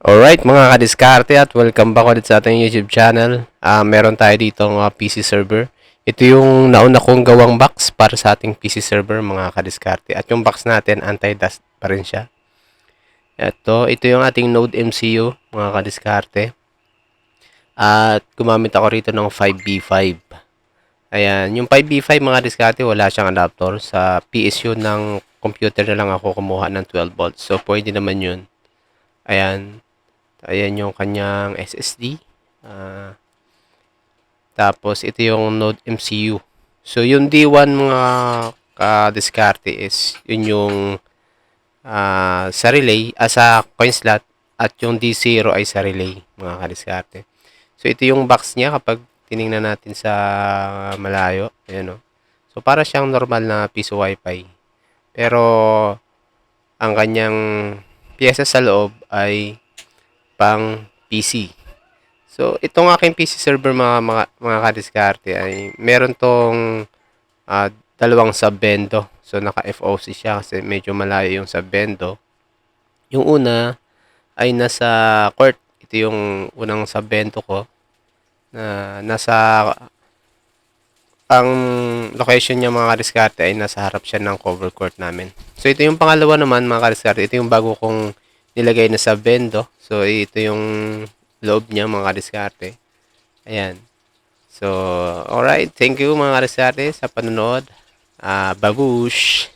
Alright mga kadiskarte at welcome back ulit sa ating YouTube channel. Ah, meron tayo dito ng PC server. Ito yung nauna kong gawang box para sa ating PC server mga kadiskarte. At yung box natin anti-dust pa rin siya. Ito, ito yung ating Node MCU mga kadiskarte. At gumamit ako rito ng 5B5. Ayan, yung 5B5 mga diskarte wala siyang adapter. Sa PSU ng computer na lang ako kumuha ng 12 volts. So pwede naman yun. Ayan. Ayan yung kanyang SSD. Ah, tapos, ito yung Node MCU. So, yung D1 mga ka-diskarte is, yun yung ah, sa relay, ah, sa coin slot, at yung D0 ay sa relay, mga ka-diskarte. So, ito yung box niya kapag tiningnan natin sa malayo. Ayan o. So, para siyang normal na piso wifi. Pero, ang kanyang pyesa sa loob ay pang PC. So, itong aking PC server mga mga, mga kadiskarte ay meron tong ah, dalawang subbendo. So, naka-FOC siya kasi medyo malayo yung subbendo. Yung una ay nasa court. Ito yung unang subbendo ko na nasa ang location niya mga kadiskarte ay nasa harap siya ng cover court namin. So, ito yung pangalawa naman mga kadiskarte. Ito yung bago kong nilagay na sa bendo. So, ito yung loob niya mga kadiskarte. Ayan. So, alright. Thank you mga kadiskarte sa panonood. Ah, babush!